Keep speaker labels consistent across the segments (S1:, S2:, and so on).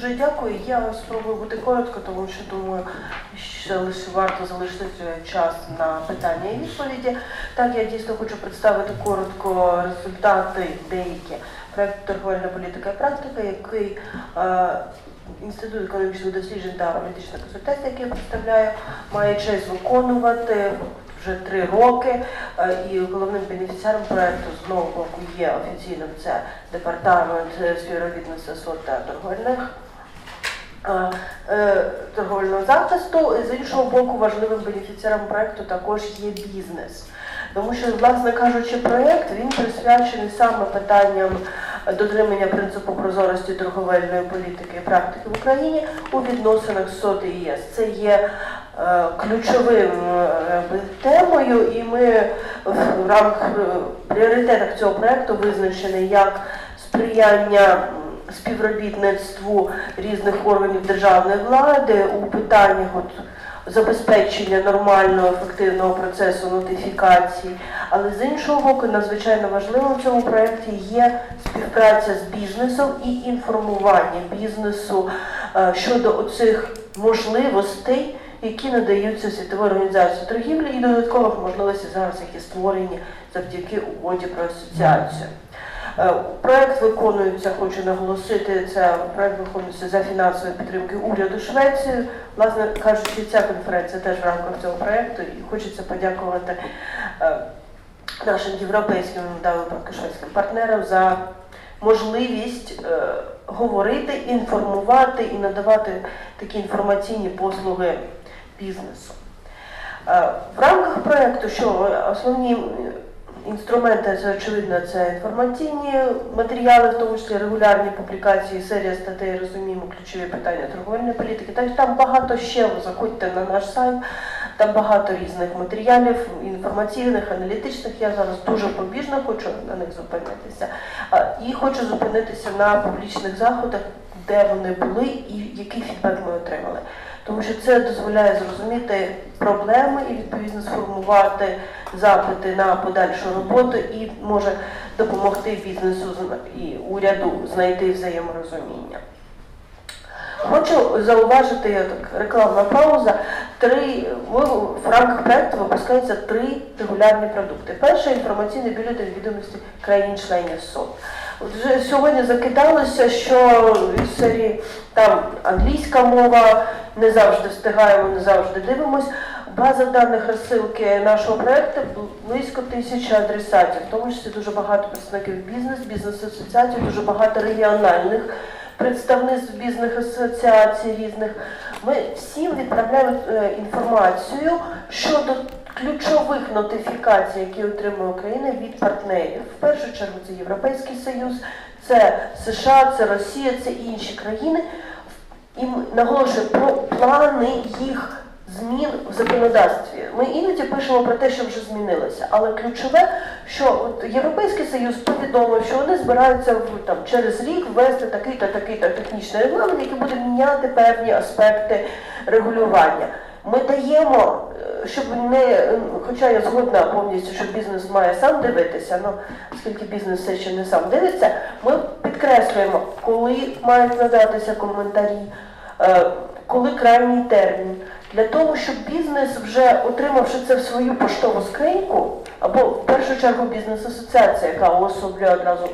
S1: Дуже дякую. Я спробую бути коротко, тому що думаю, що лише варто залишити час на питання і відповіді. Так, я дійсно хочу представити коротко результати деякі проєкту торговельна політика і практика, який е, Інститут економічних досліджень та політична консультація, який я представляю, має честь виконувати вже три роки. Е, І головним бенефіціаром проєкту з одного боку є офіційним це департамент співробітництва СОТ та торговельних торговельного захисту. З іншого боку, важливим бенефіціаром проєкту також є бізнес. Тому що, власне кажучи, проєкт він присвячений саме питанням дотримання принципу прозорості торговельної політики і практики в Україні у відносинах з СОТ і ЄС. Це є е, ключовим е, темою, і ми в рамках е, пріоритетах цього проєкту визначені як сприяння співробітництву різних органів державної влади у питаннях от, забезпечення нормального ефективного процесу нотифікації. Але з іншого боку, надзвичайно важливим в цьому проєкті є співпраця з бізнесом і інформування бізнесу е, щодо оцих можливостей, які надаються світовою організацією торгівлі, і додаткових можливостей зараз, які створені завдяки угоді про асоціацію. Е, Проект виконується, хочу наголосити, це проект виконується за фінансової підтримки уряду Швеції. Власне кажучи, ця конференція теж в рамках цього проекту, і хочеться подякувати е, нашим європейським випадку шведським партнерам за можливість е, говорити, інформувати і надавати такі інформаційні послуги бізнесу. В рамках проекту, що основні інструменти, це очевидно, це інформаційні матеріали, в тому числі регулярні публікації, серія статей, розуміємо ключові питання торговельної політики. Так, там багато ще, заходьте на наш сайт, там багато різних матеріалів, інформаційних, аналітичних. Я зараз дуже побіжно хочу на них зупинитися. І хочу зупинитися на публічних заходах, де вони були і який фідбек ми отримали. Тому що це дозволяє зрозуміти проблеми і відповідно сформувати запити на подальшу роботу і може допомогти бізнесу і уряду знайти взаєморозуміння. Хочу зауважити так, рекламна пауза. Три в рамках проекту випускаються три регулярні продукти. Перший інформаційний бюлетень відомості країн-членів СОТ. Вже сьогодні закидалося, що із серії там англійська мова, не завжди встигаємо, не завжди дивимось. База даних розсилки нашого проекту близько тисячі адресатів, в тому числі дуже багато представників бізнес, бізнес-асоціацій, дуже багато регіональних представництв бізнес-асоціацій різних. Ми всім відправляємо е, інформацію щодо ключових нотифікацій, які отримує Україна від партнерів. В першу чергу це Європейський Союз, це США, це Росія, це інші країни. І наголошую про плани їх змін в законодавстві. Ми іноді пишемо про те, що вже змінилося, але ключове, що от Європейський Союз повідомив, що вони збираються в, там, через рік ввести такий-то такий-то технічний регламент, який буде міняти певні аспекти регулювання. Ми даємо, е, щоб не, хоча я згодна повністю, що бізнес має сам дивитися, ну оскільки бізнес все ще не сам дивиться, ми підкреслюємо, коли мають надатися коментарі, е, коли крайній термін, для того, щоб бізнес, вже отримавши це в свою поштову скриньку, або в першу чергу бізнес-асоціація, яка уособлює одразу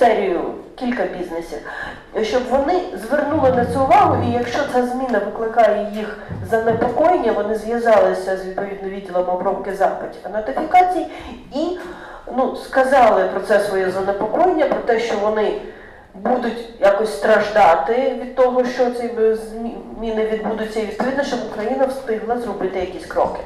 S1: серію кілька бізнесів, щоб вони звернули на це увагу, і якщо ця зміна викликає їх занепокоєння, вони зв'язалися з відповідним відділом обробки запитів та нотифікацій і ну, сказали про це своє занепокоєння, про те, що вони будуть якось страждати від того, що ці зміни відбудуться, і відповідно, щоб Україна встигла зробити якісь кроки.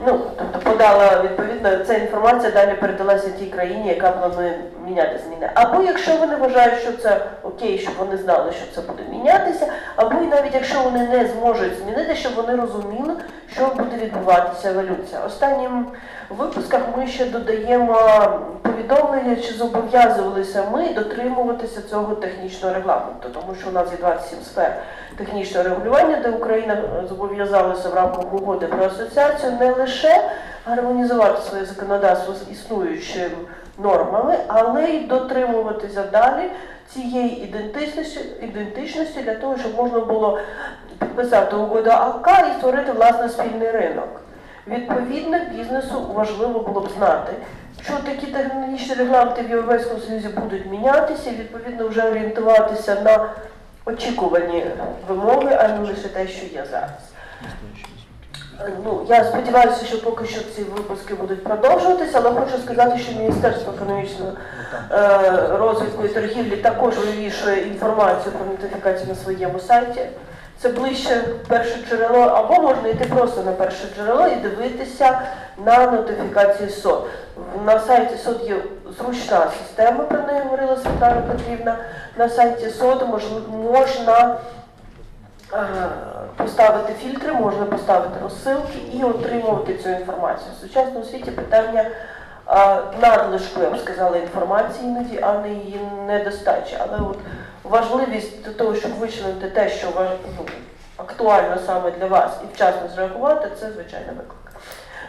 S1: Ну, тобто подала відповідно, ця інформація далі передалася тій країні, яка планує міняти зміни. Або якщо вони вважають, що це окей, щоб вони знали, що це буде мінятися, або і навіть якщо вони не зможуть змінити, щоб вони розуміли, що буде відбуватися еволюція. Останнім випусках ми ще додаємо повідомлення, чи зобов'язувалися ми дотримуватися цього технічного регламенту, тому що у нас є 27 сфер технічного регулювання, де Україна зобов'язалася в рамках угоди про асоціацію не лише гармонізувати своє законодавство з існуючим нормами, але й дотримуватися далі цієї ідентичності, ідентичності для того, щоб можна було підписати угоду АК і створити власне спільний ринок. Відповідно, бізнесу важливо було б знати, що такі технологічні регламенти в Європейському Союзі будуть мінятися, і відповідно вже орієнтуватися на очікувані вимоги, а не лише те, що є зараз. Ну, я сподіваюся, що поки що ці випуски будуть продовжуватися, але хочу сказати, що Міністерство економічного е, розвитку і торгівлі також вивішує інформацію про нотифікацію на своєму сайті. Це ближче перше джерело, або можна йти просто на перше джерело і дивитися на нотифікації СОД. На сайті СОД є зручна система, про неї говорила Світлана Петрівна. На сайті СОД мож- можна е, поставити фільтри, можна поставити розсилки і отримувати цю інформацію. В сучасному світі питання е, надлишку, я б сказала, інформації іноді, а не її недостачі. Але от важливість до того, щоб вичленити те, що ну, актуально саме для вас і вчасно зреагувати, це звичайно виклик.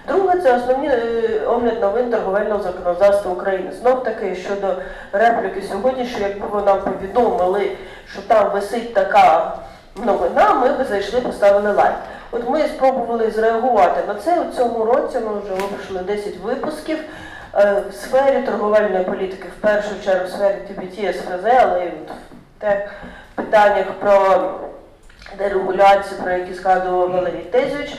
S1: Друге, це основні е, огляд новин торговельного законодавства України. Знов таки щодо репліки сьогодні, що якби ви нам повідомили, що там висить така новина, ми би зайшли, поставили лайк. От ми спробували зреагувати на це. У цьому році ми вже випустили 10 випусків е, в сфері торговельної політики, в першу чергу в сфері TBT, СФЗ, але і в те питаннях про дерегуляцію, про які згадував Валерій Тезович.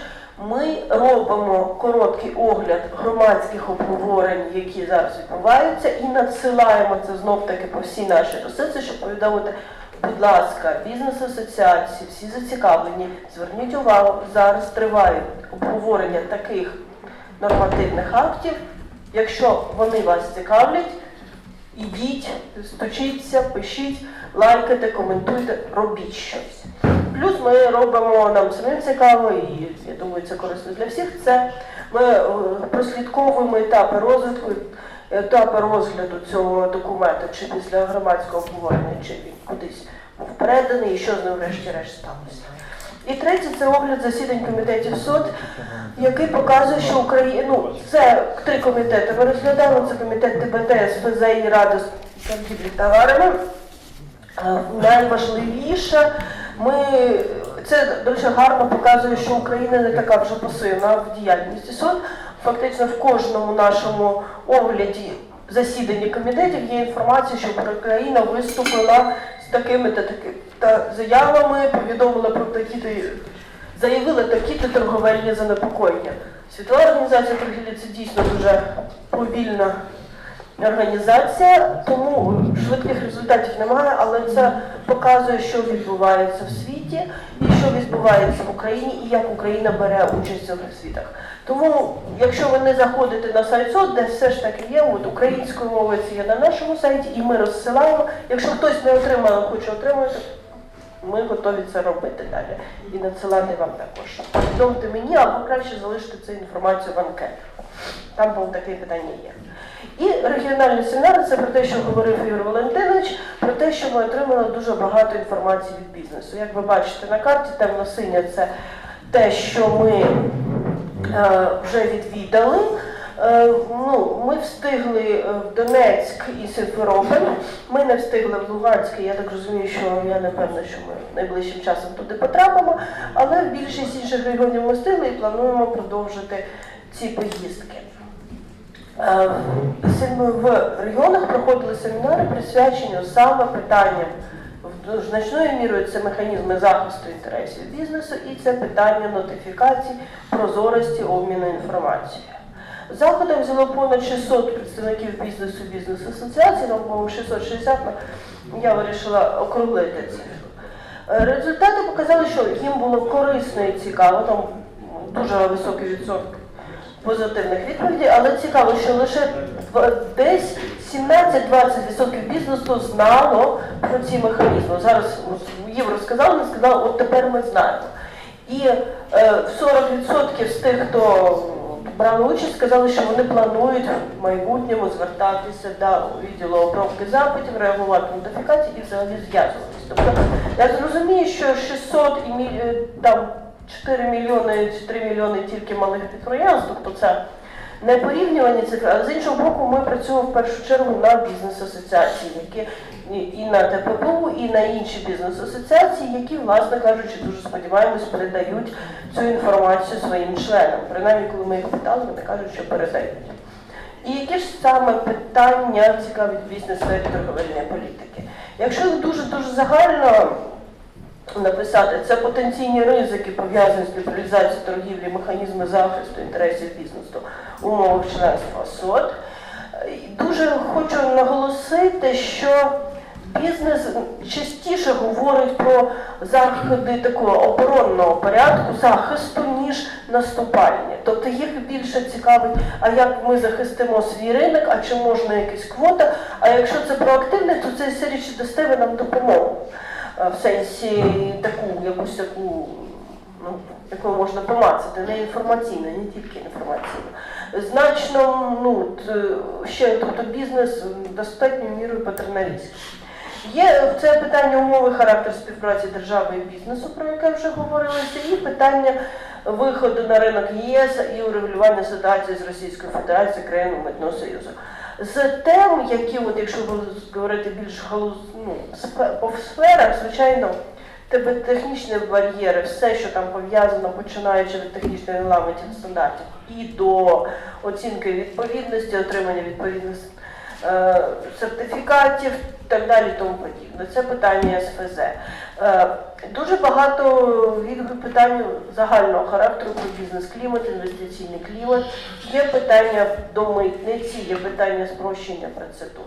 S1: Ми робимо короткий огляд громадських обговорень, які зараз відбуваються, і надсилаємо це знов таки по всій нашій розсилці, щоб повідомити, будь ласка, бізнес-асоціації, всі зацікавлені, зверніть увагу, зараз тривають обговорення таких нормативних актів. Якщо вони вас цікавлять, ідіть, стучіться, пишіть, лайкайте, коментуйте, робіть щось. Плюс ми робимо нам самим цікаво, і я думаю, це корисно для всіх. Це ми е, прослідковуємо етапи розвитку, етапи розгляду цього документу, чи після громадського обговорення, чи він кудись був переданий, і що з ним врешті-решт сталося. І третє це огляд засідань комітетів СОД, який показує, що Україна, ну це три комітети. Ми розглядали це комітет ТБТ, СФЗ і Рада з торгівлі товарами. Е, Найважливіше, ми це дуже гарно показує, що Україна не така вже пасивна в діяльності СОД. Фактично в кожному нашому огляді засіданні комітетів є інформація, що Україна виступила з такими та таки та заявами, повідомила про такі заявила такі-то торговельні занепокоєння. Світова організація торгівлі це дійсно дуже повільна організація, тому швидких результатів немає, але це показує, що відбувається в світі і що відбувається в Україні, і як Україна бере участь в цих світах. Тому, якщо ви не заходите на сайт СОД, де все ж таки є, от українською мовою це є на нашому сайті, і ми розсилаємо. Якщо хтось не отримав, хоче отримати, ми готові це робити далі і надсилати вам також. Повідомте мені або краще залишити цю інформацію в анкеті. Там було таке питання є. І регіональні семінари це про те, що говорив Ігор Валентинович, про те, що ми отримали дуже багато інформації від бізнесу. Як ви бачите на карті, темно-синя це те, що ми е, вже відвідали. Е, ну, ми встигли е, в Донецьк і Симферополь. Ми не встигли в Луганськ. Я так розумію, що я не певна, що ми найближчим часом туди потрапимо. Але більшість інших регіонів ми встигли і плануємо продовжити ці поїздки. Е, В регіонах проходили семінари, присвячені саме питанням значною мірою це механізми захисту інтересів бізнесу і це питання нотифікацій, прозорості, обміну інформацією. Заходом взяло понад 600 представників бізнесу, бізнес-асоціацій, нам, по-моєму, 660, я вирішила округлити цифру. Е, Результати показали, що їм було корисно і цікаво, там дуже високий відсоток позитивних відповідей, але цікаво, що лише десь 17-20% бізнесу знало про ці механізми. Зараз їм розказали, не сказали, от тепер ми знаємо. І е, 40% з тих, хто брали участь, сказали, що вони планують в майбутньому звертатися до відділу обробки запитів, реагувати на нотифікації і взагалі зв'язуватися. Тобто я зрозумію, що 600 і е, там 4 мільйони чи 3 мільйони тільки малих підприємств, тобто це не порівнювані цифри, але з іншого боку, ми працюємо в першу чергу на бізнес-асоціації, які і- на ТППУ, і на інші бізнес-асоціації, які, власне кажучи, дуже сподіваємось, передають цю інформацію своїм членам. Принаймні, коли ми їх питали, вони кажуть, що передають. І які ж саме питання цікавить бізнес сфері торговельної політики? Якщо дуже дуже загально написати, це потенційні ризики пов'язані з лібералізацією торгівлі, механізми захисту інтересів бізнесу в умовах членства СОД. Дуже хочу наголосити, що бізнес частіше говорить про заходи такого оборонного порядку, захисту, ніж наступальні. Тобто їх більше цікавить, а як ми захистимо свій ринок, а чи можна якась квота. А якщо це проактивне, то це серії чи дасте ви нам допомогу. Е, В сенсі таку, якусь таку, ну, яку можна помацати, не інформаційно, не тільки інформаційно. Значно, ну, ще тобто бізнес достатньою мірою патерналістський. Є це питання умови характер співпраці держави і бізнесу, про яке вже говорилося, і питання виходу на ринок ЄС і урегулювання ситуації з Російською Федерацією, країною Митного Союзу. З тем, які, от, якщо говорити більш галуз, ну, по сферах, звичайно, тебе технічні бар'єри, все, що там пов'язано, починаючи від технічної регламентів стандартів і до оцінки відповідності, отримання відповідних е, сертифікатів і так далі, тому подібне. Це питання СФЗ. Е, Дуже багато від питань загального характеру про бізнес-клімат, інвестиційний клімат. Є питання до митниці, є питання спрощення процедур.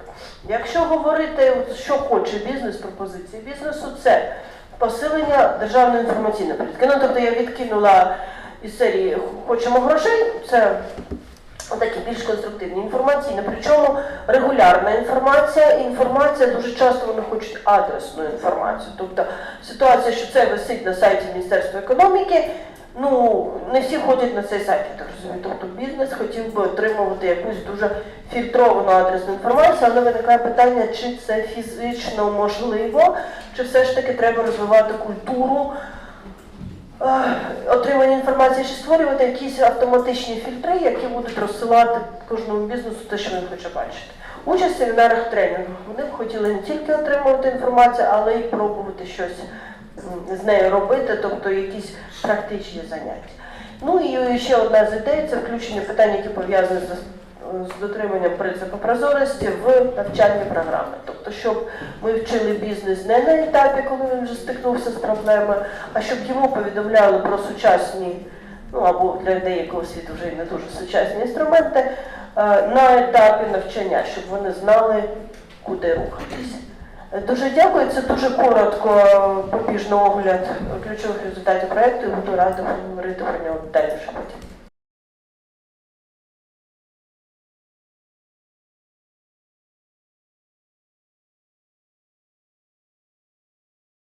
S1: Якщо говорити, що хоче бізнес, пропозиції бізнесу, це посилення державної інформаційної політики. Ну, тобто я відкинула із серії Хочемо грошей, це такі більш конструктивні інформаційні, причому регулярна інформація. Інформація дуже часто вони хочуть адресну інформацію. Тобто ситуація, що це висить на сайті Міністерства економіки. Ну, не всі ходять на цей сайт, я так розумію. Тобто бізнес хотів би отримувати якусь дуже фільтровану адресну інформацію, але виникає питання, чи це фізично можливо, чи все ж таки треба розвивати культуру отримання інформації, чи створювати якісь автоматичні фільтри, які будуть розсилати кожному бізнесу те, що він хоче бачити. Участь в семінарах тренінгах. Вони б хотіли не тільки отримувати інформацію, але й пробувати щось з нею робити, тобто якісь практичні заняття. Ну і ще одна з ідей це включення питань, які пов'язані з, з дотриманням принципу прозорості в навчальні програми. Тобто, щоб ми вчили бізнес не на етапі, коли він вже стикнувся з проблемою, а щоб йому повідомляли про сучасні, ну або для деякого світу вже й не дуже сучасні інструменти е, на етапі навчання, щоб вони знали, куди рухатись. Е, Дуже дякую. Це дуже коротко побіжний огляд ключових результатів проєкту. і Буду рада говорити про нього далі. потім.